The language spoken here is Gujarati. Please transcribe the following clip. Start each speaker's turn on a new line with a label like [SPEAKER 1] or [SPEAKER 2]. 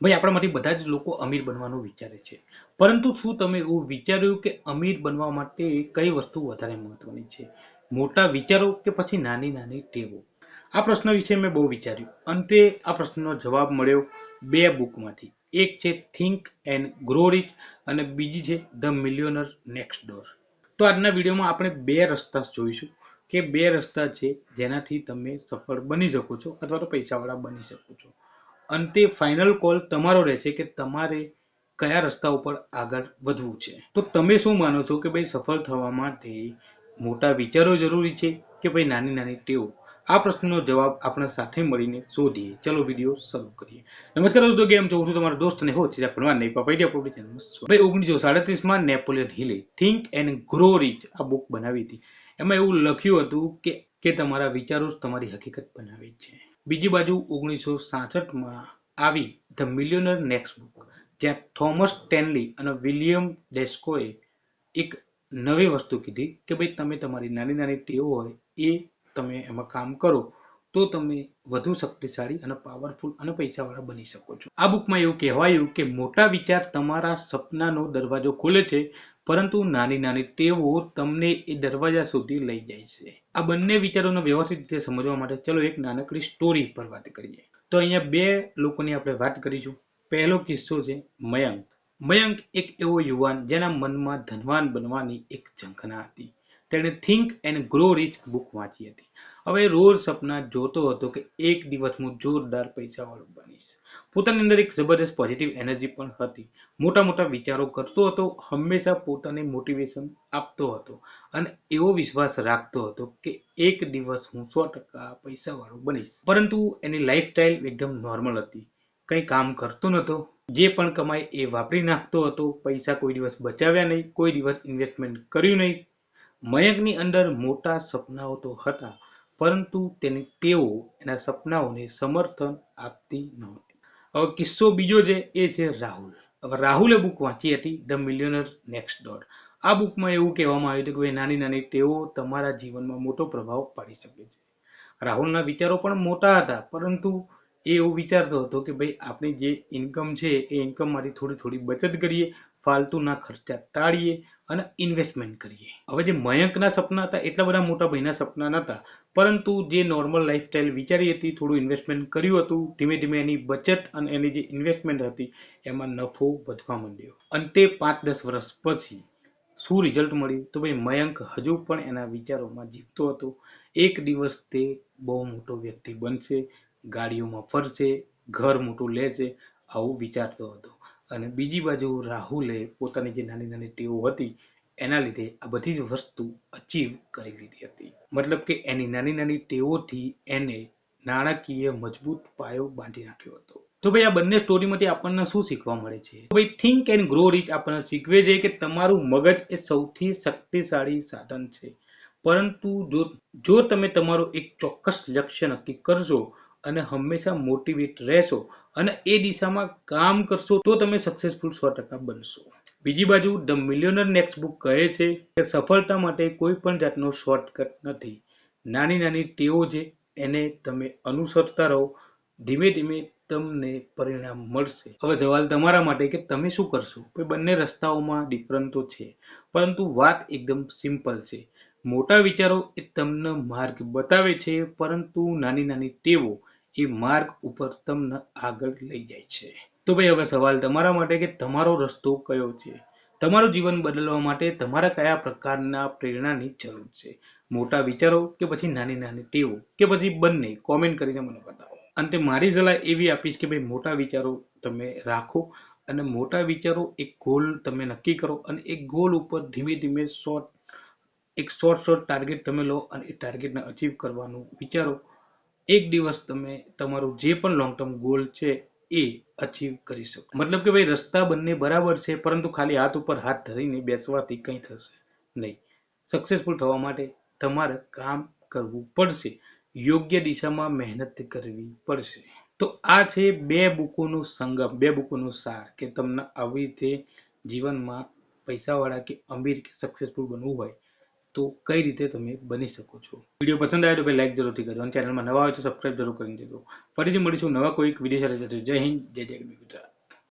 [SPEAKER 1] ભાઈ, આપણામાંથી બધા જ લોકો અમીર બનવાનું વિચારે છે. પરંતુ શું તમે એવું વિચાર્યું કે અમીર બનવા માટે કઈ વસ્તુ વધારે મહત્વની છે? મોટા વિચારો કે પછી નાની નાની ટેવો? આ પ્રશ્ન વિશે મેં બહુ વિચાર્યું. અંતે આ પ્રશ્નનો જવાબ મળ્યો બે બુકમાંથી. એક છે થિંક એન્ડ ગ્રો રિચ અને બીજી છે ધ મિલિયોનર નેક્સ્ટ ડોર તો આજના વિડીયોમાં આપણે બે રસ્તા જોઈશું કે બે રસ્તા છે જેનાથી તમે સફળ બની શકો છો અથવા તો પૈસાવાળા બની શકો છો. અંતે ફાઇનલ કોલ તમારો રહેશે કે તમારે કયા રસ્તા ઉપર આગળ વધવું છે. તો તમે શું માનો છો કે ભાઈ સફળ થવા માટે મોટા વિચારો જરૂરી છે કે ભાઈ નાની નાની ટેવો? આ પ્રશ્નનો જવાબ આપણે સાથે મળીને શોધીએ. ચલો વીડિયો શરૂ કરીએ. નમસ્કાર દોસ્તો છો? હું છું તમારો દોસ્ત અને હો છે ભણવા નહીં પપાઈડિયા પ્રોપર્ટી ચેનલ ભાઈ, ઓગણીસો સાડત્રીસમાં નેપોલિયન હિલે થિંક એન્ડ ગ્રો રીચ આ બુક બનાવી હતી. એમાં એવું લખ્યું હતું કે કે તમારા વિચારો જ તમારી હકીકત બનાવે છે. બીજી બાજુ ઓગણીસો સાસઠમાં આવી ધ મિલિયનર નેક્સ્ટ બુક, જ્યાં થોમસ સ્ટેનલી અને વિલિયમ ડેસ્કોએ એક નવી વસ્તુ કીધી કે ભાઈ તમે તમારી નાની નાની ટેવો હોય એ તમે એમાં કામ કરો, તો તમે વધુ શક્તિશાળી અને પાવરફુલ અને પૈસાવાળા બની શકો છો. આ બુકમાં એવું કહેવાયું કે મોટા વિચાર તમારા સપનાનો દરવાજો ખોલે છે પરંતુ નાની નાની ટેવો તમને એ દરવાજા સુધી લઈ જાય છે. આ બંને વિચારોને વ્યવસ્થિત રીતે સમજવા માટે ચલો એક નાનકડી સ્ટોરી પર વાત કરીએ. તો અહીંયા બે લોકોની આપણે વાત કરીશું. પહેલો કિસ્સો છે મયંક. મયંક એક એવો યુવાન જેના મનમાં ધનવાન બનવાની એક ઝંખના હતી. તેણે think and grow rich book વાંચી હતી. હવે રોજ સપના જોતો હતો કે એક દિવસ હું જોરદાર પૈસાવાળો બનીશ. પોતાની અંદર એક જબરદસ્ત પોઝિટિવ એનર્જી પણ હતી. મોટા મોટા વિચારો કરતો હતો, હંમેશા પોતાને મોટિવેશન આપતો હતો અને એવો વિશ્વાસ રાખતો હતો કે એક દિવસ હું સો ટકા પૈસાવાળો બનીશ. પરંતુ એની લાઈફસ્ટાઈલ એકદમ નોર્મલ હતી. કંઈ કામ કરતો નહોતો. જે પણ કમાય એ વાપરી નાખતો હતો. પૈસા કોઈ દિવસ બચાવ્યા નહીં, કોઈ દિવસ ઇન્વેસ્ટમેન્ટ કર્યું નહીં. મયંકની અંદર મોટા સપનાઓ તો હતા. પરંતુ તેની ટેવો એના સપનાઓને સમર્થન આપતી નહોતી. હવે કિસ્સો બીજો છે એ છે રાહુલ. હવે રાહુલે બુક વાંચી હતી ધ મિલિયનર નેક્સ્ટ ડોર આ બુકમાં એવું કહેવામાં આવ્યું હતું કે નાની નાની ટેવો તમારા જીવનમાં મોટો પ્રભાવ પાડી શકે છે. રાહુલના વિચારો પણ મોટા હતા, પરંતુ એ એવું વિચારતો હતો કે, ભાઈ, આપણી જે ઇન્કમ છે, એ ઇન્કમમાંથી થોડી થોડી બચત કરીએ, ફાલતુના ખર્ચા ટાળીએ અને ઇન્વેસ્ટમેન્ટ કરીએ. હવે જે મયંકના સપના હતા, એટલા બધા મોટા ભાઈના સપના નહોતા પરંતુ જે નોર્મલ લાઈફસ્ટાઈલ વિચારી હતી, થોડું ઇન્વેસ્ટમેન્ટ કર્યું હતું, ધીમે ધીમે એની બચત અને એની જે ઇન્વેસ્ટમેન્ટ હતી, એમાં નફો વધવા માંડ્યો. અંતે પાંચ દસ વર્ષ પછી શું રિઝલ્ટ મળ્યું? તો ભાઈ મયંક હજુ પણ એના વિચારોમાં જીવતો હતો. એક દિવસ તે બહુ મોટો વ્યક્તિ બનશે, ગાડીઓમાં ફરશે, ઘર મોટું લેશે, આવું વિચારતો હતો. અને બીજી બાજુ રાહુલે પોતાની જે નાની નાની ટેવો હતી એના લીધે આ બધી જ વસ્તુ અચીવ કરી લીધી હતી. મતલબ કે એની નાની નાની ટેવોથી એને નાણાકીય મજબૂત પાયો બાંધી નાખ્યો હતો. તો ભાઈ આ બંને સ્ટોરીમાંથી આપણને શું શીખવા મળે છે? ભાઈ થિંક એન્ડ ગ્રો રીચ આપણને શીખવે છે કે તમારું મગજ એ સૌથી શક્તિશાળી સાધન છે. પરંતુ જો જો તમે તમારું એક ચોક્કસ લક્ષ્ય નક્કી કરશો અને હંમેશા મોટિવેટ રહેશો અને એ દિશામાં કામ કરશો, તો તમે સક્સેસફુલ સો ટકા બનશો. બીજી બાજુ ધ મિલિયનર નેક્સ્ટ બુક કહે છે કે સફળતા માટે કોઈ પણ જાતનો શોર્ટકટ નથી. નાની નાની ટેવો છે, એને તમે અનુસરતા રહો. ધીમે ધીમે તમને પરિણામ મળશે. હવે સવાલ તમારા માટે કે તમે શું કરશો? બંને રસ્તાઓમાં ડિફરન્ટ તો છે, પરંતુ વાત એકદમ સિમ્પલ છે. મોટા વિચારો એ તમને માર્ગ બતાવે છે, પરંતુ નાની નાની ટેવો એ માર્ગ ઉપર તમને આગળ લઈ જાય છે. તો ભાઈ હવે સવાલ તમારા માટે કે તમારો રસ્તો કયો છે? તમારું જીવન બદલવા માટે તમારા કયા પ્રકારના પ્રેરણાની જરૂર છે? મોટા વિચારો કે પછી નાની નાની ટેવો કે પછી બંને? કોમેન્ટ કરીને મને બતાવો. અંતે મારી સલાહ એવી આપીશ કે ભાઈ મોટા વિચારો તમે રાખો અને મોટા વિચારો એક ગોલ તમે નક્કી કરો અને એક ગોલ ઉપર ધીમે ધીમે શોર્ટ એક શોર્ટ શોર્ટ ટાર્ગેટ તમે લો અને એ ટાર્ગેટને અચીવ કરવાનું વિચારો. એક દિવસ તમે તમારું જે પણ લોંગ ટર્મ ગોલ છે એ અચીવ કરી શકો. મતલબ કે ભાઈ રસ્તા બંને બરાબર છે, પરંતુ ખાલી હાથ ઉપર હાથ ધરીને બેસવાથી કંઈ થશે નહીં. સક્સેસફુલ થવા માટે તમારે કામ કરવું પડશે. યોગ્ય દિશામાં મહેનત કરવી પડશે. તો આ છે બે બુકોનો સંગમ, બે બુકોનો સાર કે તમને આવી રીતે જીવનમાં પૈસાવાળા કે અમીર કે સક્સેસફુલ બનવું હોય તો કઈ રીતે તમે બની શકો છો? વીડિયો પસંદ આવે તો ભાઈ લાઈક જરૂરથી કરજો અને ચેનલમાં નવા હોય તો સબસ્ક્રાઈબ જરૂર કરી દેજો. ફરીથી મળીશું નવા કોઈક વીડિયો સાથે. જય હિન્દ, જય જય ગુજરાત.